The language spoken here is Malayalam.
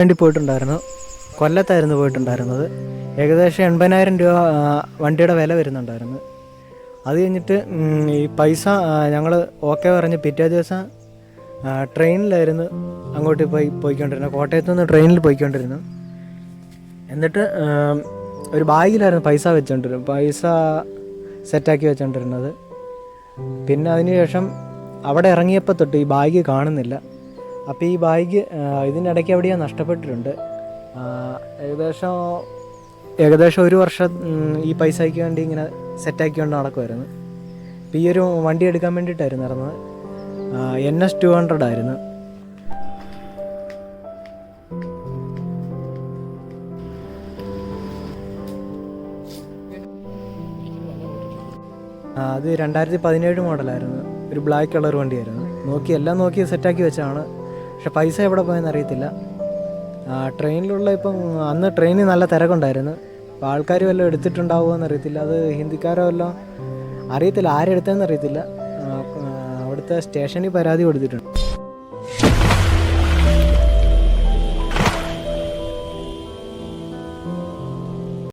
വേണ്ടി പോയിട്ടുണ്ടായിരുന്നു. കൊല്ലത്തായിരുന്നു പോയിട്ടുണ്ടായിരുന്നത്. ഏകദേശം എൺപതിനായിരം രൂപ വണ്ടിയുടെ വില വരുന്നുണ്ടായിരുന്നു. അത് കഴിഞ്ഞിട്ട് ഈ പൈസ ഞങ്ങൾ ഓക്കെ പറഞ്ഞ് പിറ്റേ ദിവസം ട്രെയിനിലായിരുന്നു അങ്ങോട്ട് പോയി പോയിക്കൊണ്ടിരുന്നത്. കോട്ടയത്ത് നിന്ന് ട്രെയിനിൽ പോയിക്കൊണ്ടിരുന്നു. എന്നിട്ട് ഒരു ബാഗിലായിരുന്നു പൈസ വെച്ചോണ്ടിരുന്നത്. പൈസ സെറ്റാക്കി വെച്ചോണ്ടിരുന്നത്. പിന്നെ അതിനുശേഷം അവിടെ ഇറങ്ങിയപ്പോൾ തൊട്ട് ഈ ബാഗ് കാണുന്നില്ല. അപ്പോൾ ഈ ബാഗ് ഇതിനിടയ്ക്ക് എവിടെയോ നഷ്ടപ്പെട്ടിട്ടുണ്ട്. ഏകദേശം ഏകദേശം ഒരു വർഷം ഈ പൈസയ്ക്ക് വേണ്ടി ഇങ്ങനെ സെറ്റാക്കിക്കൊണ്ട് നടക്കുമായിരുന്നു അപ്പോൾ ഈ ഒരു വണ്ടി എടുക്കാൻ വേണ്ടിയിട്ടായിരുന്നു ഇറങ്ങുന്നത്. എൻ എസ് ടു ഹൺഡ്രഡ് ആയിരുന്നു. അത് രണ്ടായിരത്തി പതിനേഴ് മോഡലായിരുന്നു. ഒരു ബ്ലാക്ക് കളർ വണ്ടിയായിരുന്നു. നോക്കി എല്ലാം നോക്കി സെറ്റാക്കി വെച്ചാണ് പക്ഷെ പൈസ എവിടെ പോയെന്ന് അറിയത്തില്ല. ട്രെയിനിലുള്ള ഇപ്പം അന്ന് ട്രെയിനിൽ നല്ല തിരക്കുണ്ടായിരുന്നു. അപ്പോൾ ആൾക്കാർ വല്ലതും എടുത്തിട്ടുണ്ടാവുമോ എന്ന് അറിയത്തില്ല അത് ഹിന്ദിക്കാരോ വല്ലതും അറിയത്തില്ല. ആരെടുത്തതെന്ന് അറിയത്തില്ല. അവിടുത്തെ സ്റ്റേഷനിൽ പരാതി കൊടുത്തിട്ടുണ്ട്.